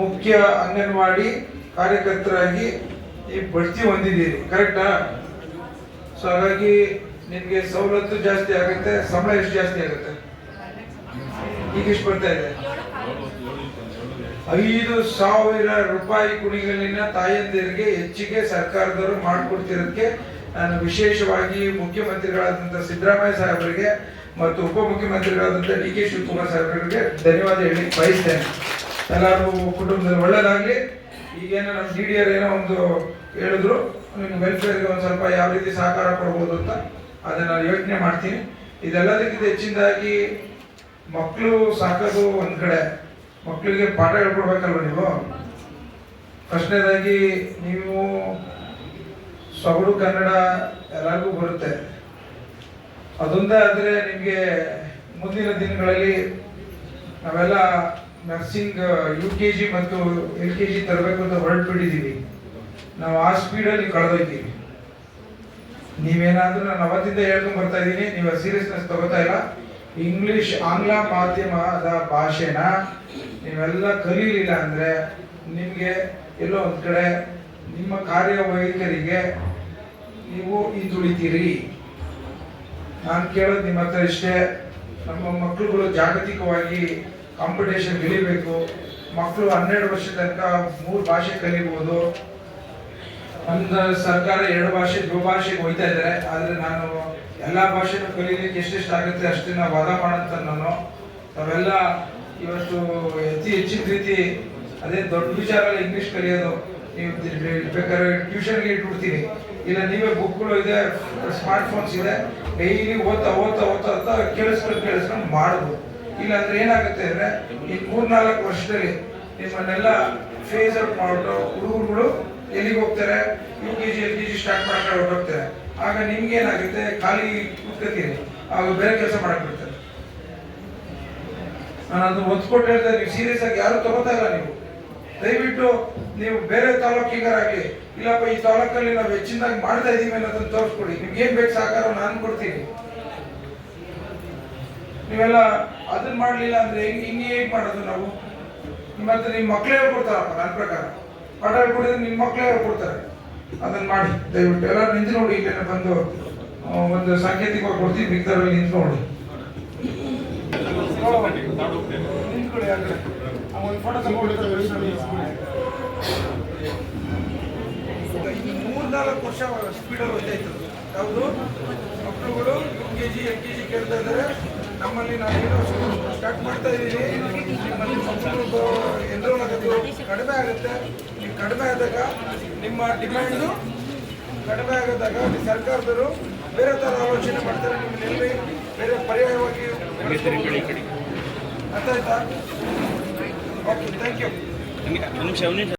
ಮುಖ್ಯ ಅಂಗನವಾಡಿ ಕಾರ್ಯಕರ್ತರಾಗಿ ಈ ಬಡ್ತಿ ಹೊಂದಿದ್ದೀರಿ. ಕರೆಕ್ಟಾ ಸೊ ಹಾಗಾಗಿ ನಿಮಗೆ ಸವಲತ್ತು ಜಾಸ್ತಿ ಆಗುತ್ತೆ, ಸಂಬಳ ಎಷ್ಟು ಜಾಸ್ತಿ ಆಗುತ್ತೆ? ಈಗ ಬರ್ತಾ ಇದೆ? ಐದು ಸಾವಿರ ರೂಪಾಯಿ ಕುಣಿಗಲಿನ ತಾಯಂದಿರಿಗೆ ಹೆಚ್ಚಿಗೆ ಸರ್ಕಾರದವರು ಮಾಡಿಕೊಡ್ತಿರೋದಕ್ಕೆ ನಾನು ವಿಶೇಷವಾಗಿ ಮುಖ್ಯಮಂತ್ರಿಗಳಾದಂಥ ಸಿದ್ದರಾಮಯ್ಯ ಸಾಹೇಬರಿಗೆ ಮತ್ತು ಉಪಮುಖ್ಯಮಂತ್ರಿಗಳಾದಂಥ ಡಿ ಕೆ ಶಿವಕುಮಾರ್ ಸಾಹೇಬರಿಗೆ ಧನ್ಯವಾದ ಹೇಳಿ ಬಯಸ್ತೇನೆ. ಎಲ್ಲರೂ ಕುಟುಂಬದಲ್ಲಿ ಒಳ್ಳೇದಾಗಲಿ. ಈಗೇನೋ ನಮ್ಮ ಡಿ ಡಿ ಆರ್ ಏನೋ ಒಂದು ಹೇಳಿದ್ರು ನಿಮ್ಮ ವೆಲ್ಫೇರ್ಗೆ ಒಂದು ಸ್ವಲ್ಪ ಯಾವ ರೀತಿ ಸಹಕಾರ ಕೊಡ್ಬೋದು ಅಂತ ಅದನ್ನ ನಾನು ಯೋಚನೆ ಮಾಡ್ತೀನಿ. ಇದೆಲ್ಲದಕ್ಕಿಂತ ಹೆಚ್ಚಿನದಾಗಿ ಮಕ್ಕಳು ಸಾಕೋದು ಒಂದು ಕಡೆ. ಮಕ್ಕಳಿಗೆ ಪಾಠ ಹೇಳ್ಕೊಡ್ಬೇಕಲ್ವ ನೀವು? ಫಸ್ಟ್ನೇದಾಗಿ ನೀವು ಸೊಗಡು ಕನ್ನಡ ಎಲ್ಲರಿಗೂ ಬರುತ್ತೆ. ಅದೊಂದೇ ಆದರೆ ನಿಮಗೆ ಮುಂದಿನ ದಿನಗಳಲ್ಲಿ ನಾವೆಲ್ಲ ನರ್ಸಿಂಗ್ ಯು ಕೆ ಜಿ ಮತ್ತು ಎಲ್ ಕೆ ಜಿ ತರಬೇಕು ಅಂತ ಹೊರಟ್ಬಿಟ್ಟಿದ್ದೀವಿ ನಾವು ಆ ಸ್ಪೀಡಲ್ಲಿ ಕಳೆದೋಯ್ತೀವಿ ನೀವೇನಾದರೂ ನಾನು ಅವತ್ತಿಂದ ಹೇಳ್ಕೊಂಡು ಬರ್ತಾ ಇದ್ದೀನಿ, ನೀವು ಸೀರಿಯಸ್ನೆಸ್ ತಗೋತಾ ಇಲ್ಲ. ಇಂಗ್ಲಿಷ್ ಆಂಗ್ಲ ಮಾಧ್ಯಮದ ಭಾಷೆನ ನೀವೆಲ್ಲ ಕಲೀಲಿಲ್ಲ ಅಂದರೆ ನಿಮಗೆ ಎಲ್ಲೋ ಒಂದು ಕಡೆ ನಿಮ್ಮ ಕಾರ್ಯವೈಖರಿಗೆ ನೀವು ಹಿಂದುಳಿತೀರಿ. ನಾನು ಕೇಳೋದು ನಿಮ್ಮ ಹತ್ರ ಇಷ್ಟೇ. ನಮ್ಮ ಮಕ್ಕಳುಗಳು ಜಾಗತಿಕವಾಗಿ ಕಾಂಪಿಟೇಷನ್ ಗೆಲ್ಲಬೇಕು ಮಕ್ಕಳು ಹನ್ನೆರಡು ವರ್ಷ ತನಕ ಮೂರು ಭಾಷೆ ಕಲಿಬಹುದು ಒಂದು ಸರ್ಕಾರ ಎರಡು ಭಾಷೆ ದ್ವಿಭಾಷೆಗೆ ಭಾಷೆಗೆ ಹೋಯ್ತಾ ಇದ್ದಾರೆ. ಆದ್ರೆ ನಾನು ಎಲ್ಲ ಭಾಷೆನೂ ಕಲೀಲಿಕ್ಕೆ ಎಷ್ಟೆಷ್ಟು ಆಗುತ್ತೆ ಅಷ್ಟನ್ನ ವಾದ ಮಾಡಂತ ನಾನು. ನಾವೆಲ್ಲ ಇವತ್ತು ಅತಿ ಹೆಚ್ಚಿನ ರೀತಿ ಅದೇ ದೊಡ್ಡ ವಿಚಾರ ಇಂಗ್ಲಿಷ್ ಕಲಿಯೋದು. ನೀವು ಬೇಕಾದ್ರೆ ಟ್ಯೂಷನ್ಗೆ ಇಟ್ಬಿಡ್ತೀನಿ. ಇಲ್ಲ, ನೀವೇ ಬುಕ್ಗಳು ಇದೆ ಸ್ಮಾರ್ಟ್ ಫೋನ್ಸ್ ಇದೆ. ಡೈಲಿ ಓದ್ತಾ ಓದ್ತಾ ಓದ್ತಾ ಓದ್ತಾ ಕೇಳಿಸ್ಕೊಂಡು ಕೇಳಿಸ್ಕೊಂಡು ಮಾಡುದು ಇಲ್ಲ ಅಂದ್ರೆ ಏನಾಗುತ್ತೆ ಅಂದ್ರೆ ಈ ಮೂರ್ನಾಲ್ಕು ವರ್ಷದಲ್ಲಿ ನಿಮ್ಮನ್ನೆಲ್ಲ ಫೇಸ್ ಔಟ್ ಮಾಡ್ಬಿಟ್ಟು ಹುಡುಗರುಗಳು ಎಲ್ಲಿಗೆ ಹೋಗ್ತಾರೆ? U K G L K G start ಮಾಡ್ಕೊಂಡು ಹೊರಟೋಗ್ತಾರೆ ಆಗ ನಿಮ್ಗೆ ಏನಾಗುತ್ತೆ ಖಾಲಿ ಕೂತ್ಕೋತೀರಿ ಆಗ ಬೇರೆ ಕೆಲಸ ಮಾಡಕ್ ಬಿಡ್ತಾರೆ ನಾನು ಅದು ಒತ್ಕೊಟ್ಟು ಹೇಳ್ತಾ ನೀವು ಸೀರಿಯಸ್ ಆಗಿ ಯಾರು ತಗೋತಾ ಇಲ್ಲ ನೀವು. ದಯವಿಟ್ಟು ನೀವು ಬೇರೆ ತಾಲೂಕಿಗರಾಗ್ಲಿ ಇಲ್ಲಪ್ಪ, ಈ ತಾಲೂಕಲ್ಲಿ ನಾವು ಹೆಚ್ಚಿನದಾಗಿ ಮಾಡ್ತಾ ಇದೀವಿ ಅನ್ನೋದನ್ನ ತೋರಿಸ್ಕೊಡಿ. ನಿಮ್ಗೆ ಏನ್ ಬೇಕು ಸಹಕಾರ ನಾನು ಕೊಡ್ತೀನಿ. ನೀವೆಲ್ಲ ಅದನ್ನ ಮಾಡಲಿಲ್ಲ ಅಂದ್ರೆ ಹೆಂಗ್ ಹಿಂಗೆ ಹೇಗೆ ಮಾಡೋದು ನಾವು? ಮತ್ತೆ ನಿಮ್ಮ ಮಕ್ಕಳೇ ಕೊಡ್ತಾರಪ್ಪ ನನ್ನ ಪ್ರಕಾರ. ಪಾಠ ಹೇಳ್ಕೊಡಿದ್ರೆ ನಿಮ್ಮ ಮಕ್ಕಳೇ ಕೊಡ್ತಾರೆ. ಅದನ್ನ ಮಾಡಿ ದಯವಿಟ್ಟು. ಎಲ್ಲರೂ ನಿಂತು ನೋಡಿ ಇಲ್ಲೇನೆ ಬಂದು ಒಂದು ಸಾಂಕೇತಿಕವಾಗಿ ಕೊಡ್ತೀವಿ ಮಿಕ್ದರಲ್ಲಿ ನಿಂತು ನೋಡಿ. ಮೂರ್ನಾಲ್ಕು ವರ್ಷ ಸ್ಪೀಡಲ್ಲಿ ಹೋಗ್ತಾ ಇತ್ತು ಯಾವುದು? ಮಕ್ಕಳುಗಳು U K G L K G ಕೇಳ್ತಾ ಇದ್ದಾರೆ. ನಮ್ಮಲ್ಲಿ ನಾವೇನು ಸ್ಟಾರ್ಟ್ ಮಾಡ್ತಾ ಇದ್ದೀವಿ ನಿಮ್ಮಲ್ಲಿ ಸಂಸ್ಕೃತ ಎನ್ರೋಲ್ ಆಗುತ್ತೆ ಕಡಿಮೆ ಆಗುತ್ತೆ. ಈ ಕಡಿಮೆ ಆದಾಗ ನಿಮ್ಮ ಡಿಮ್ಯಾಂಡು ಕಡಿಮೆ ಆಗದಾಗ ಸರ್ಕಾರದವರು ಬೇರೆ ಥರ ಆಲೋಚನೆ ಮಾಡ್ತಾರೆ ನಿಮ್ಮನ್ನೆಲ್ಲಿ ಬೇರೆ ಪರ್ಯಾಯವಾಗಿ ಅರ್ಥ ಆಯ್ತಾ? Okay thank you